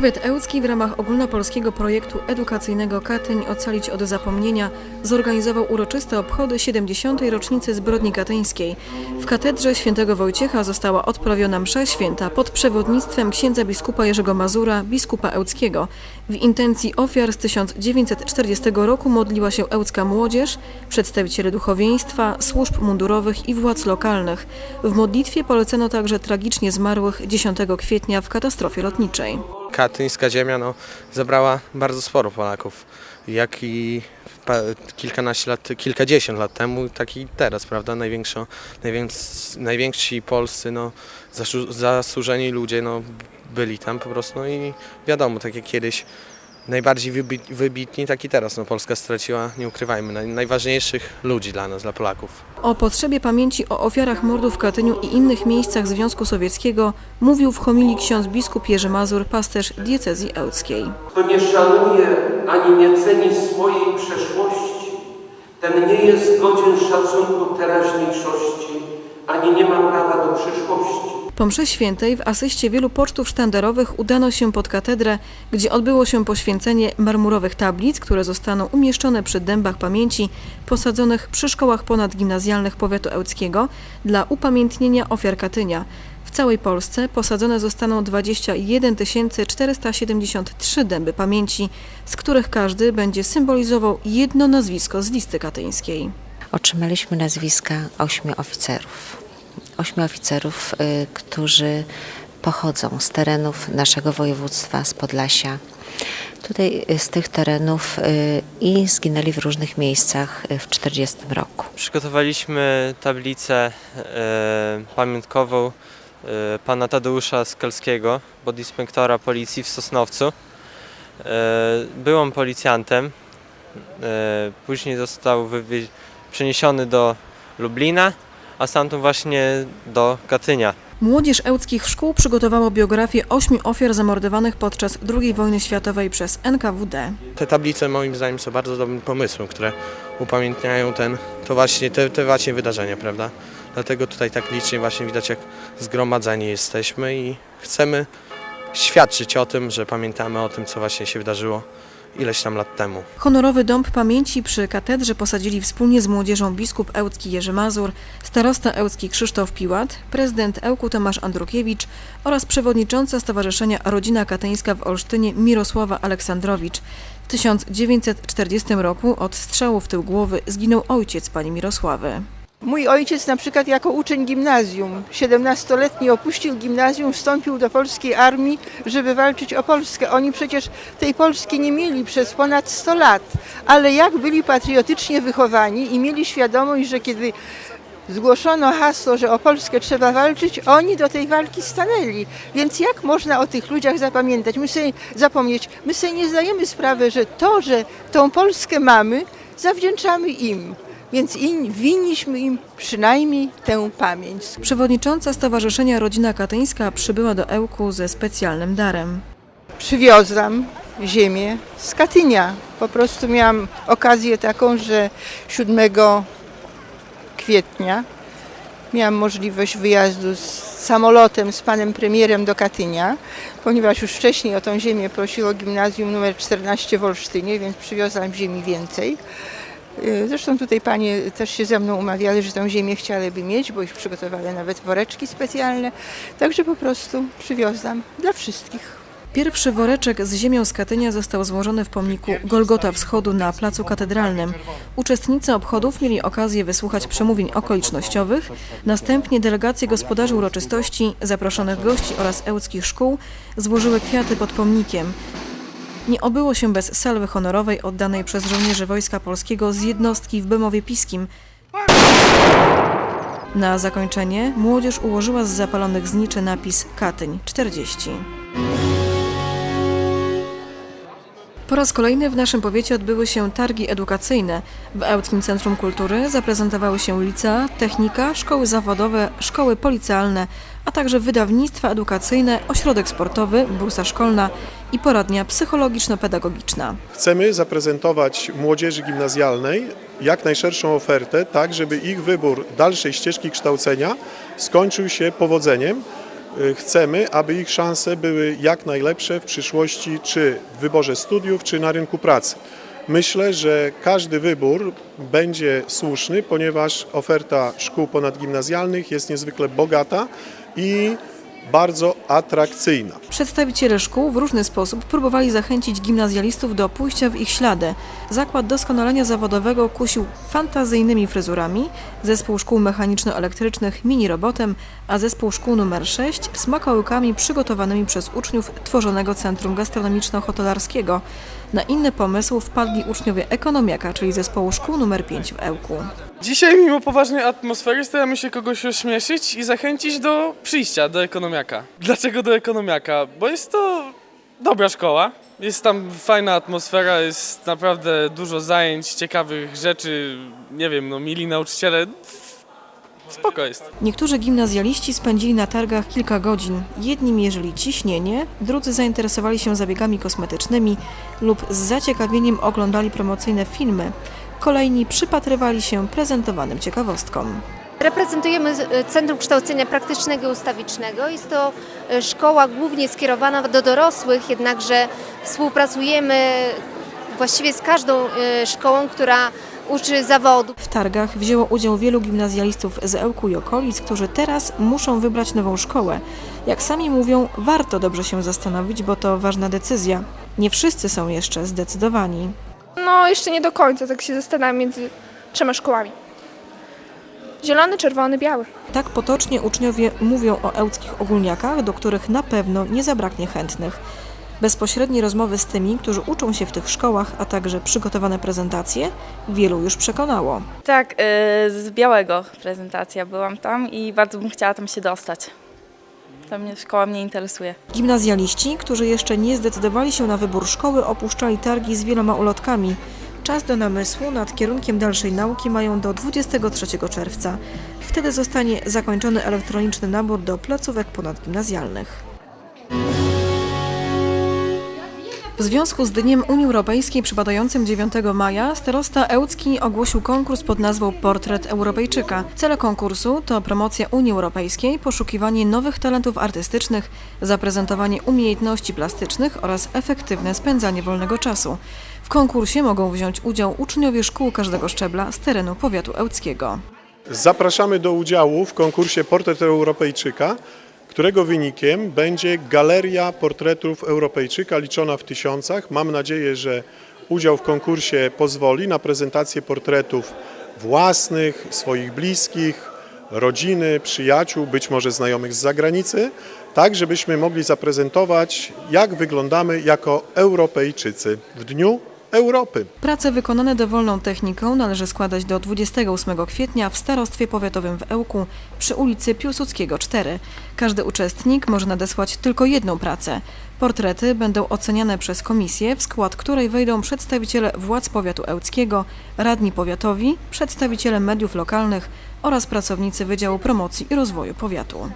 Powiat ełcki w ramach ogólnopolskiego projektu edukacyjnego Katyń Ocalić od zapomnienia zorganizował uroczyste obchody 70. rocznicy zbrodni katyńskiej. W katedrze świętego Wojciecha została odprawiona msza święta pod przewodnictwem księdza biskupa Jerzego Mazura, biskupa ełckiego. W intencji ofiar z 1940 roku modliła się ełcka młodzież, przedstawiciele duchowieństwa, służb mundurowych i władz lokalnych. W modlitwie polecono także tragicznie zmarłych 10 kwietnia w katastrofie lotniczej. Katyńska ziemia no, zabrała bardzo sporo Polaków. Jak i kilkanaście lat, kilkadziesiąt lat temu, tak i teraz, prawda? Największo, najwięks, najwięksi polscy, no, zasłużeni ludzie no, byli tam po prostu. No i wiadomo, tak jak kiedyś najbardziej wybi- wybitni, tak i teraz. No, Polska straciła, nie ukrywajmy, naj- najważniejszych ludzi dla nas, dla Polaków. O potrzebie pamięci o ofiarach mordów w Katyniu i innych miejscach Związku Sowieckiego mówił w homilii ksiądz biskup Jerzy Mazur, pasterz diecezji ełckiej. Kto nie szanuje ani nie ceni swojej przeszłości, ten nie jest godzien szacunku teraźniejszości, ani nie ma prawa do przyszłości. Po mszy świętej w asyście wielu pocztów sztandarowych udano się pod katedrę, gdzie odbyło się poświęcenie marmurowych tablic, które zostaną umieszczone przy dębach pamięci posadzonych przy szkołach ponadgimnazjalnych powiatu ełckiego dla upamiętnienia ofiar Katynia. W całej Polsce posadzone zostaną 21 473 dęby pamięci, z których każdy będzie symbolizował jedno nazwisko z listy katyńskiej. otrzymaliśmy nazwiska ośmiu oficerów. Ośmiu oficerów, y, którzy pochodzą z terenów naszego województwa, z Podlasia. Tutaj y, z tych terenów y, i zginęli w różnych miejscach w 40 roku. Przygotowaliśmy tablicę pamiątkową pana Tadeusza Skalskiego, podinspektora policji w Sosnowcu. Byłem policjantem, później został przeniesiony do Lublina, a stamtąd właśnie do Katynia. Młodzież ełckich szkół przygotowała biografię ośmiu ofiar zamordowanych podczas II wojny światowej przez NKWD. Te tablice moim zdaniem są bardzo dobrym pomysłem, które upamiętniają ten, to właśnie, te, te właśnie wydarzenia, prawda? Dlatego tutaj tak licznie właśnie widać jak zgromadzeni jesteśmy i chcemy świadczyć o tym, że pamiętamy o tym, co właśnie się wydarzyło ileś tam lat temu. Honorowy dąb pamięci przy katedrze posadzili wspólnie z młodzieżą biskup ełcki Jerzy Mazur, starosta ełcki Krzysztof Piłat, prezydent Ełku Tomasz Andrukiewicz oraz przewodnicząca Stowarzyszenia Rodzina Katyńska w Olsztynie Mirosława Aleksandrowicz. W 1940 roku od strzału w tył głowy zginął ojciec pani Mirosławy. Mój ojciec na przykład jako uczeń gimnazjum, 17-letni opuścił gimnazjum, wstąpił do polskiej armii, żeby walczyć o Polskę. Oni przecież tej Polski nie mieli przez ponad 100 lat, ale jak byli patriotycznie wychowani i mieli świadomość, że kiedy zgłoszono hasło, że o Polskę trzeba walczyć, oni do tej walki stanęli. Więc jak można o tych ludziach zapamiętać? My sobie, zapomnieć? My sobie nie zdajemy sprawy, że to, że tą Polskę mamy, zawdzięczamy im. Więc in, winniśmy im przynajmniej tę pamięć. Przewodnicząca Stowarzyszenia Rodzina Katyńska przybyła do Ełku ze specjalnym darem. Przywiozłam ziemię z Katynia. Po prostu miałam okazję taką, że 7 kwietnia miałam możliwość wyjazdu z samolotem z panem premierem do Katynia, ponieważ już wcześniej o tą ziemię prosiło gimnazjum numer 14 w Olsztynie, więc przywiozłam ziemi więcej. Y, Zresztą tutaj panie też się ze mną umawiały, że tą ziemię chciałyby mieć, bo już przygotowały nawet woreczki specjalne. Także po prostu przywiozłam dla wszystkich. Pierwszy woreczek z ziemią z Katynia został złożony w pomniku Golgota Wschodu na Placu Katedralnym. Uczestnicy obchodów mieli okazję wysłuchać przemówień okolicznościowych, następnie delegacje gospodarzy uroczystości, zaproszonych gości oraz ełckich szkół złożyły kwiaty pod pomnikiem. Nie obyło się bez salwy honorowej oddanej przez żołnierzy Wojska Polskiego z jednostki w Bemowie Piskim. Na zakończenie młodzież ułożyła z zapalonych zniczy napis Katyń 40. Po raz kolejny w naszym powiecie odbyły się targi edukacyjne. W Ełckim Centrum Kultury zaprezentowały się licea, technika, szkoły zawodowe, szkoły policjalne, a także wydawnictwa edukacyjne, ośrodek sportowy, bursa szkolna i poradnia psychologiczno-pedagogiczna. Chcemy zaprezentować młodzieży gimnazjalnej jak najszerszą ofertę, tak żeby ich wybór dalszej ścieżki kształcenia skończył się powodzeniem y, chcemy, aby ich szanse były jak najlepsze w przyszłości, czy w wyborze studiów, czy na rynku pracy. Myślę, że każdy wybór będzie słuszny, ponieważ oferta szkół ponadgimnazjalnych jest niezwykle bogata i bardzo atrakcyjna. Przedstawiciele szkół w różny sposób próbowali zachęcić gimnazjalistów do pójścia w ich ślady. Zakład doskonalenia zawodowego kusił fantazyjnymi fryzurami, zespół szkół mechaniczno-elektrycznych mini-robotem, a zespół szkół numer 6 smakołykami przygotowanymi przez uczniów tworzonego Centrum Gastronomiczno-Hotelarskiego. Na inny pomysł wpadli uczniowie ekonomiaka, czyli zespołu szkół numer 5 w Ełku. Dzisiaj mimo poważnej atmosfery staramy się kogoś ośmieszyć i zachęcić do przyjścia do ekonomiaka. Dlaczego do ekonomiaka? Bo jest to dobra szkoła. Jest tam fajna atmosfera, jest naprawdę dużo zajęć, ciekawych rzeczy. Nie wiem, no mili nauczyciele. Spoko jest. Niektórzy gimnazjaliści spędzili na targach kilka godzin. Jedni mierzyli ciśnienie, drudzy zainteresowali się zabiegami kosmetycznymi lub z zaciekawieniem oglądali promocyjne filmy. Kolejni przypatrywali się prezentowanym ciekawostkom. Reprezentujemy Centrum Kształcenia Praktycznego i Ustawicznego. Jest to e, szkoła głównie skierowana do dorosłych, jednakże współpracujemy właściwie z każdą e, szkołą, która uczy zawodu. W targach wzięło udział wielu gimnazjalistów z Ełku i okolic, którzy teraz muszą wybrać nową szkołę. Jak sami mówią, warto dobrze się zastanowić, bo to ważna decyzja. Nie wszyscy są jeszcze zdecydowani. No, jeszcze nie do końca, tak się zastanawiam między trzema szkołami. Zielony, czerwony, biały. Tak potocznie uczniowie mówią o ełckich ogólniakach, do których na pewno nie zabraknie chętnych. Bezpośrednie rozmowy z tymi, którzy uczą się w tych szkołach, a także przygotowane prezentacje, wielu już przekonało. Tak, y, z białego prezentacja byłam tam i bardzo bym chciała tam się dostać. Ta mnie, szkoła mnie interesuje. Gimnazjaliści, którzy jeszcze nie zdecydowali się na wybór szkoły, opuszczali targi z wieloma ulotkami. Czas do namysłu nad kierunkiem dalszej nauki mają do 23 czerwca. Wtedy zostanie zakończony elektroniczny nabór do placówek ponadgimnazjalnych. W związku z Dniem Unii Europejskiej przypadającym 9 maja starosta Ełcki ogłosił konkurs pod nazwą Portret Europejczyka. Cele konkursu to promocja Unii Europejskiej, poszukiwanie nowych talentów artystycznych, zaprezentowanie umiejętności plastycznych oraz efektywne spędzanie wolnego czasu. W konkursie mogą wziąć udział uczniowie szkół każdego szczebla z terenu powiatu ełckiego. Zapraszamy do udziału w konkursie Portret Europejczyka, którego wynikiem będzie galeria portretów Europejczyka liczona w tysiącach. Mam nadzieję, że udział w konkursie pozwoli na prezentację portretów własnych, swoich bliskich, rodziny, przyjaciół, być może znajomych z zagranicy, tak żebyśmy mogli zaprezentować, jak wyglądamy jako Europejczycy w Dniu Europy. Prace wykonane dowolną techniką należy składać do 28 kwietnia w Starostwie Powiatowym w Ełku przy ulicy Piłsudskiego 4. Każdy uczestnik może nadesłać tylko jedną pracę. Portrety będą oceniane przez komisję, w skład której wejdą przedstawiciele władz powiatu ełckiego, radni powiatowi, przedstawiciele mediów lokalnych oraz pracownicy Wydziału Promocji i Rozwoju Powiatu.